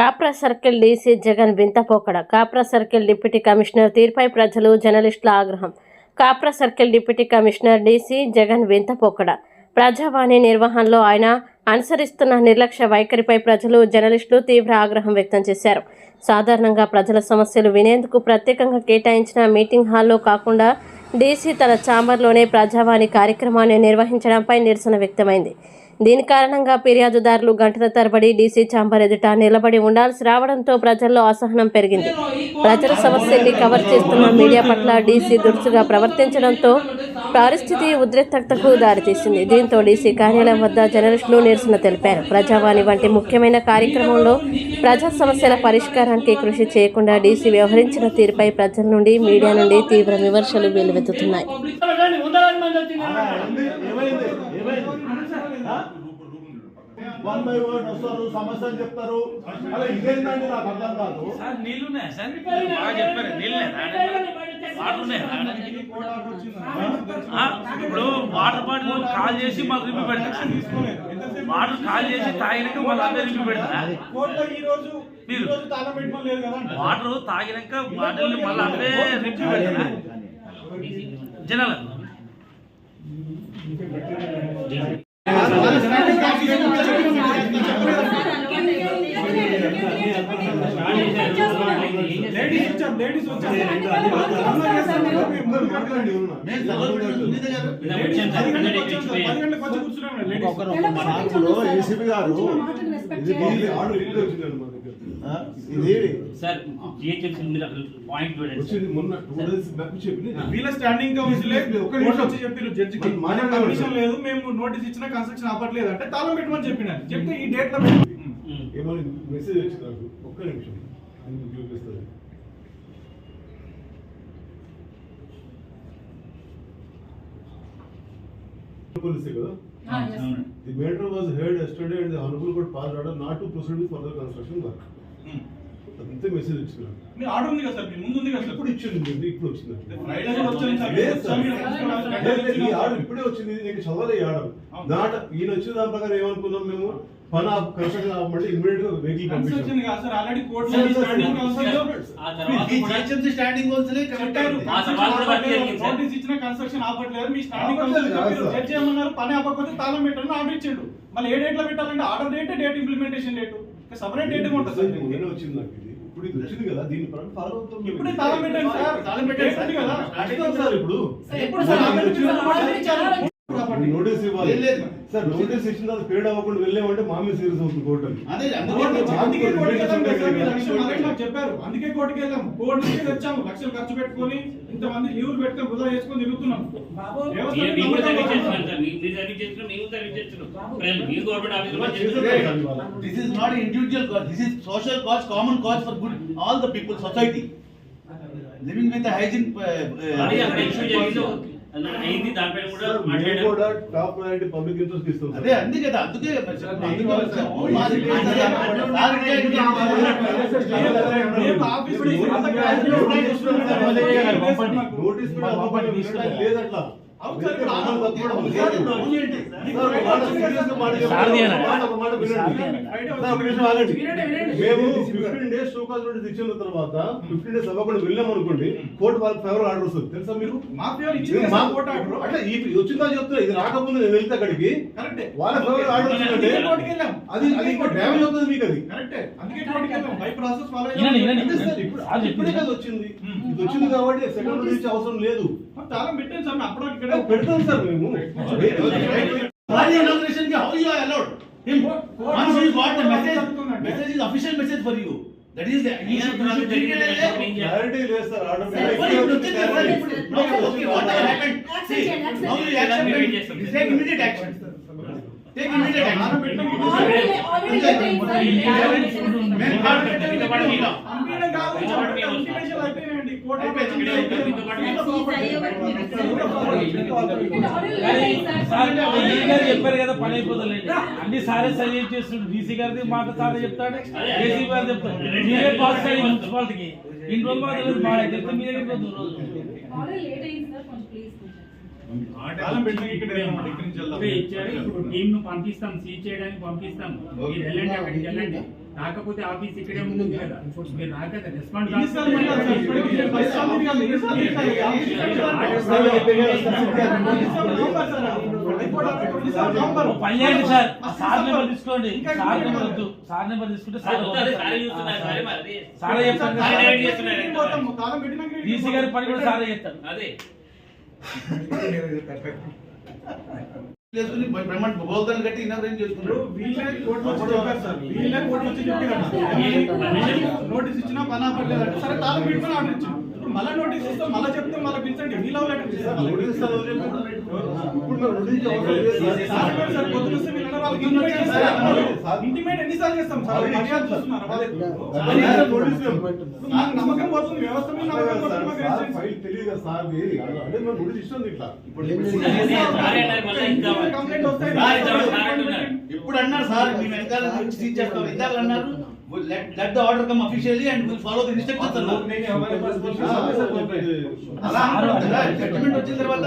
Kapra circle DC Jagan వింతపోకడ Kapra circle deputy commissioner తీర్పై ప్రజలు జర్నలిస్టుల ఆగ్రహం. Kapra circle deputy commissioner DC Jagan వింతపోకడ ప్రజావాణి నిర్వహణలో ఆయన అనుసరిస్తున్న నిర్లక్ష్య వైఖరిపై ప్రజలు జర్నలిస్టులు తీవ్ర ఆగ్రహం వ్యక్తం చేశారు. సాధారణంగా ప్రజల సమస్యలు వినేందుకు ప్రత్యేకంగా కేటాయించిన మీటింగ్ హాల్లో కాకుండా డీసీ తన ఛాంబర్లోనే ప్రజావాణి కార్యక్రమాన్ని నిర్వహించడంపై నిరసన వ్యక్తమైంది. దీని కారణంగా ఫిర్యాదుదారులు గంటల తరబడి డీసీ ఛాంబర్ ఎదుట నిలబడి ఉండాల్సి రావడంతో ప్రజల్లో అసహనం పెరిగింది. ప్రజల సమస్యల్ని కవర్ చేస్తున్న మీడియా పట్ల డీసీ దురుసుగా ప్రవర్తించడంతో పరిస్థితి ఉద్రిక్తతకు దారితీసింది. దీంతో డీసీ కార్యాలయం వద్ద జర్నలిస్టులు నిరసన తెలిపారు. ప్రజావాణి వంటి ముఖ్యమైన కార్యక్రమంలో ప్రజా సమస్యల పరిష్కారానికి కృషి చేయకుండా డీసీ వ్యవహరించిన తీరుపై ప్రజల నుండి మీడియా నుండి తీవ్ర విమర్శలు వెల్లువెత్తుతున్నాయి. వన్ బై వన్ వస్తారు సమస్యలు చెప్తారు. అలా ఇదేంటండి నాకు అర్థం కాదు. సార్ నీళ్ళు ఉన్నాయా సార్ బాగా చెప్పారు. నీళ్ళు ఇప్పుడు వాటర్ బాటిల్ కాల్ చేసి మళ్ళీ రివ్యూ పెడతారు? వాటర్ కాల్ చేసి తాగినాక మళ్ళీ పెడతారా? రోజు ఈ మీరు వాటర్ తాగినాక బాటిల్ మళ్ళీ అదే రివ్యూ పెడతారా? జనాలు లేడీస్ వచ్చారు లేడీస్ వచ్చారు ఇప్పుడు ఏసీబీ గారు ఇది బాగుంది. ఆర్డర్ ఇప్పుడే వచ్చిందండి మా దగ్గర. ఆ, ఇది సార్ జిహెచ్ఎంసీ మీద పాయింట్ చూడండి వచ్చింది మొన్న టూ డేస్ బ్యాక్ చెప్పింది వీళ్ళ స్టాండింగ్ కౌన్సిల్ ఒక్క నిమిషం. వచ్చి చెప్పారు జడ్జికి మన- మన మన పర్మిషన్ లేదు మేము నోటీస్ ఇచ్చిన కన్స్ట్రక్షన్ ఆపట్లేదు అంటే తాళం పెట్టమని చెప్పినారు. చెప్తే ఈ డేట్లో మెసేజ్ వచ్చింది నాకు. ఒక్క నిమిషం. నేను చూపిస్తాను Policy కదా The matter was heard yesterday and the honorable court passed order not to proceed with further construction work. అంతే మెసేజ్ మీ ఆర్డర్ ఉంది కదా సార్ మీ ముందు ఉంది కదా సార్? ఇప్పుడు ఇచ్చింది ఇప్పుడు వచ్చింది? ఫ్రైడే వచ్చింది ఈ ఆర్డర్ ఇప్పుడే వచ్చింది. నీకు చదవాలి ఈ ఆర్డర్. దాట ఈయన వచ్చిన దాని ప్రకారం ఏమనుకున్నాం మేము? పని కన్స్ట్రక్షన్ ఆపమంటే ఇమ్మీడియట్గా వెహికల్ కన్స్ట్రక్షన్ పంపించాం కాదు sir. Already court sir, sir, standing sir, council ఆ తర్వాత కూడా స్టాండింగ్ కౌన్సిలే చెప్పారు. ఆ తర్వాత కూడా బట్టి జరిగింది సార్. నోటీస్ ఇచ్చిన కన్స్ట్రక్షన్ ఆపట్లేదు. మీ కౌన్సిల్. జడ్జి ఏమన్నారు? పని ఆపకపోతే తాళం పెట్టాలని ఆర్డర్ ఇచ్చిండు. మళ్ళీ ఏ డేట్లో పెట్టాలంటే order date date implementation date separate date ఉంటుంది సార్? వచ్చింది నాకు ఇది. ఇప్పుడు ఇది వచ్చింది కదా దీని ప్రకారం ఫాలో అవుతాం ఇప్పుడే తాళం పెట్టండి సార్. తాళం పెట్టండి సార్. ఉంది కదా అడిగాం సార్ ఇప్పుడు? ఎప్పుడు సార్? నోటీస్ ఇవ్వాలి. సార్ నోటీస్ ఇచ్చిన తర్వాత పేడ్ అవ్వకుండా వెళ్ళామంటే మా మీద సీరియస్ అవుతుంది కోర్టు చెప్పారు. అందుకే కోర్టుకి వెళ్ళాం కోర్టు నుంచి తెచ్చాము లక్షలు ఖర్చు పెట్టుకొని ఇంతమంది లీవులు పెట్టుకొని వృధా చేసుకొని తిరుగుతున్నాం. మీరు మీరు నమ్మకం సర్వీస్ లేదు. చేస్తున్నారు సార్. మీరు సర్వీస్ చేస్తున్నారు మేము సర్వీస్ చేస్తున్నాం. ప్రజలు మీరు గవర్నమెంట్ ఆఫీసులో చేసేదే చేస్తున్నారు. Uh, uh, కూడా టాప్ ప్రయారిటీ పబ్లిక్ ఇంట్రెస్ట్ ఇస్తాం సార్. అదే అందుకే కదా అందుకే నోటీస్ కూడా మేము ఫిఫ్టీన్ డేస్ షోకాజ్ నోటీస్ ఇచ్చిన తర్వాత ఫిఫ్టీన్ డేస్ అవ్వకుండా వెళ్ళాం అనుకోండి కోర్టు వాళ్ళకి ఫేవర్ ఆర్డర్ వస్తుంది. తెలుసా మీరు అంటే ఈ వచ్చిందా చెప్తున్నా ఇది రాకముందు నేను వెళ్తే అక్కడికి. కరెక్టే. వాళ్ళ ఫేవర్ ఆర్డర్ వచ్చిందంటే అది అది ఇంకా డ్యామేజ్ అవుతుంది మీకు అది. ఇప్పుడు ఇప్పుడే కదా వచ్చింది. ఇది వచ్చింది కాబట్టి సెకండ్ ఇచ్చే అవసరం లేదు. తాళం పెట్టాను సార్ అప్పుడు ఇక్కడ పెడతాం సార్ మేము Why the inauguration ki how you are allowed? Him, once you got the message, message is official message for you. That is the, he should, he should treat it as a. Clarity లేదు sir order Sir, what ఇప్పుడు వచ్చింది sir ఇప్పుడు. No, okay, what has happened? See, now you action, take చెప్పారు కదా పని అయిపోతుందండి అన్ని సారే సజెస్ట్ చేస్తుండ్రు. డీసీ గారిది మాట సారే చెప్తాడు ఏసీ గారు చెప్తాడు. మీరే పాస్ చేయండి మున్సిపాలిటీకి ఇన్ని రోజులు మాకు తెలియదు మా చెప్తే మీ రోజు టీమ్ను పంపిస్తాం సీజ్ చేయడానికి పంపిస్తాం మీరు వెళ్ళండి అక్కడికి వెళ్ళండి కాకపోతే ఆఫీస్ ఇక్కడే ఉంది కదా మీరు రెస్పాండ్ సార్? సార్ నెంబర్ తీసుకోండి సార్ ఇంకా నెంబర్ వద్దు సార్ నెంబర్ తీసుకుంటే సార్ సారే చూస్తున్నారు సారే మరి సారే చెప్తారు డీసీ గారి పని కూడా సారే చేస్తారు అదే బ్రహ్మాండ బోల్తాను కట్టి ఇనాగ్రేట్ చెప్పారు నోటీస్ ఇచ్చినా పని ఆపట్లేదంటే సరే తాళం పెట్టుకుని ఆర్డర్ ఇచ్చాం ఇప్పుడు మళ్ళీ నోటీస్ ఇస్తాం మళ్ళీ చెప్తే మళ్ళీ పిలిచండి మీ లవ్ లెటర్ సార్. సార్ పొద్దున ఇంటిమేట్ చేస్తారు. ఇంటిమేట్ ఎన్నిసార్లు చేస్తాం సార్? మర్యాద చూస్తున్నారు వాళ్ళే. సార్, నోటీస్ మేము- ఇప్పుడు నమ్మకం పోతుంది. వ్యవస్థ మీద నమ్మకం పోతుంది. మాకు? ఫైల్ తెలియదు మేము నోటీస్ ఇట్లా. కంప్లైంట్ వస్తాయి. ఇప్పుడు అన్నారు సార్ మీ వెనకాల నుంచి సీజ్ చేస్తాం. ఇందాక అన్నారు let the order come officially and will follow the instructions అన్నారు. ఆ, సార్ చెప్పండి. అలా జడ్జిమెంట్ వచ్చిన తర్వాత